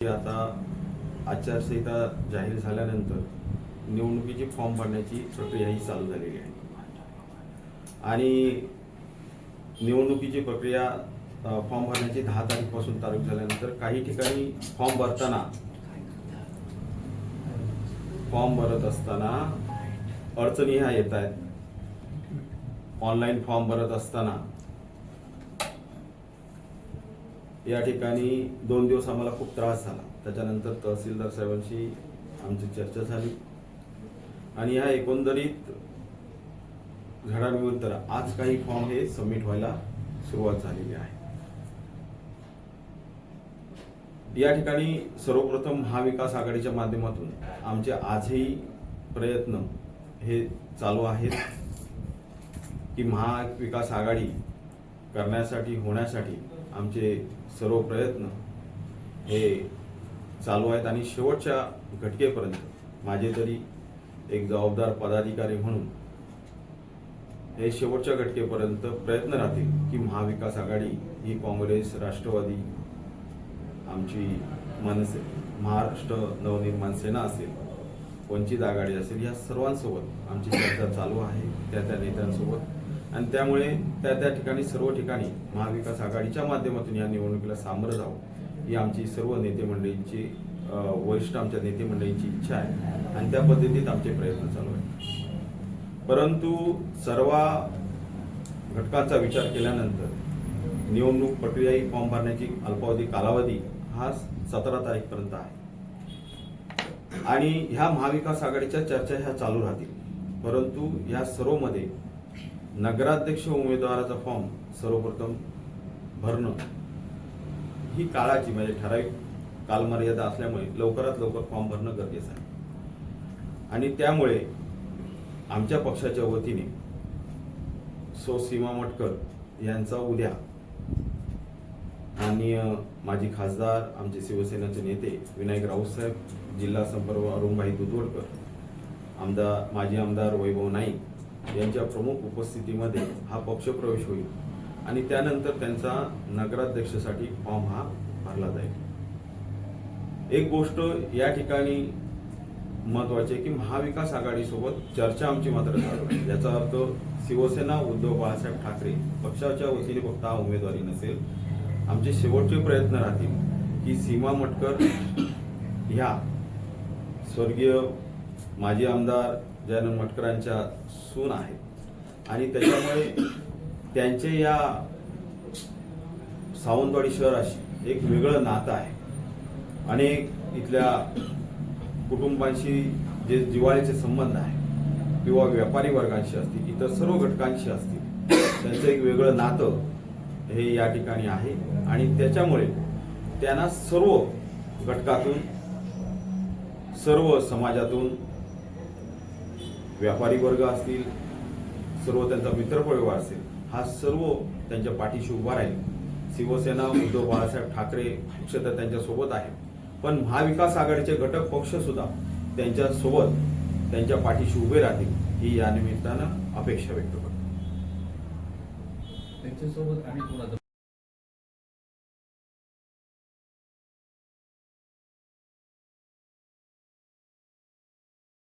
आता आचारसंहिता जाहीर झाल्यानंतर निवडणुकीची फॉर्म भरण्याची प्रक्रिया ही चालू झालेली आहे. आणि निवडणुकीची प्रक्रिया फॉर्म भरण्याची दहा तारीखपासून तारीख झाल्यानंतर काही ठिकाणी फॉर्म भरताना फॉर्म भरत असताना अडचणी ह्या येत आहेत. ऑनलाईन फॉर्म भरत असताना या ठिकाणी दोन दिवस आम्हाला खूप त्रास झाला. त्याच्यानंतर तहसीलदार साहेबांशी आमची चर्चा झाली. आणि ह्या एकंदरीत घडामोडीनंतर आज काही फॉर्म हे सबमिट व्हायला सुरुवात झालेली आहे. या ठिकाणी सर्वप्रथम महाविकास आघाडीच्या माध्यमातून आमचे आजही प्रयत्न हे चालू आहेत की महाविकास आघाडी करण्यासाठी होण्यासाठी आमचे सर्व प्रयत्न हे चालू आहेत आणि शेवटच्या घटकेपर्यंत. माझे तरी एक जबाबदार पदाधिकारी म्हणून हे शेवटच्या घटकेपर्यंत प्रयत्न राहतील की महाविकास आघाडी ही काँग्रेस राष्ट्रवादी आमची मनसे महाराष्ट्र नवनिर्माण सेना असेल वंचित आघाडी असेल या सर्वांसोबत आमची चर्चा चालू आहे. त्या त्या नेत्यांसोबत आणि त्यामुळे त्या त्या ठिकाणी सर्व ठिकाणी महाविकास आघाडीच्या माध्यमातून या निवडणुकीला सामोरं जावं ही आमची सर्व नेते मंडळींची वरिष्ठ आमच्या नेते मंडळींची इच्छा आहे आणि त्या पद्धतीत आमचे प्रयत्न चालू आहेत. परंतु सर्व घटकांचा विचार केल्यानंतर निवडणूक प्रक्रिया ही फॉर्म भरण्याची अल्पावधी कालावधी हा सतरा तारीखपर्यंत आहे. आणि ह्या महाविकास आघाडीच्या चर्चा ह्या चालू राहतील. परंतु या सर्वमध्ये नगराध्यक्ष उमेदवाराचा फॉर्म सर्वप्रथम भरणं ही काळाची म्हणजे ठराविक कालमर्यादा असल्यामुळे लवकरात लवकर फॉर्म भरणं गरजेचं आहे. आणि त्यामुळे आमच्या पक्षाच्या वतीने सो सीमा मटकर यांचा उद्या माननीय माजी खासदार आमचे शिवसेनेचे नेते विनायक राऊत साहेब जिल्हा संपर्क अरुणभाई दुधवडकर आमदार माजी आमदार वैभव नाईक यांच्या प्रमुख उपस्थितीमध्ये हा पक्षप्रवेश होईल आणि त्यानंतर त्यांचा नगराध्यक्षासाठी फॉर्म हा भरला जाईल. एक गोष्ट या ठिकाणी महत्वाची आहे की महाविकास आघाडीसोबत चर्चा आमची मात्र चालू आहे. याचा अर्थ शिवसेना उद्धव बाळासाहेब ठाकरे पक्षाच्या वतीने फक्त हा उमेदवारी नसेल आमचे शेवटचे प्रयत्न राहतील की सीमा मटकर ह्या स्वर्गीय माजी आमदार जयानंद मटकरांच्या सून आहेत. आणि त्याच्यामुळे त्यांचे या सावंतवाडी शहराशी एक वेगळं नातं आहे. अनेक इथल्या कुटुंबांशी जे दिवाळीचे संबंध आहे किंवा व्यापारी वर्गांशी असतील इतर सर्व घटकांशी असतील त्यांचं एक वेगळं नातं हे या ठिकाणी आहे. आणि त्याच्यामुळे त्यांना सर्व घटकातून सर्व समाजातून व्यापारी वर्ग असतील सर्व त्यांचा मित्रपरिवार असेल हा सर्व त्यांच्या पाठीशी उभा राहील. शिवसेना उद्धव बाळासाहेब ठाकरे पक्ष तर त्यांच्यासोबत आहे पण महाविकास आघाडीचे घटक पक्ष सुद्धा त्यांच्यासोबत त्यांच्या पाठीशी उभे राहतील ही या निमित्तानं अपेक्षा व्यक्त करतो. त्यांच्यासोबत आणि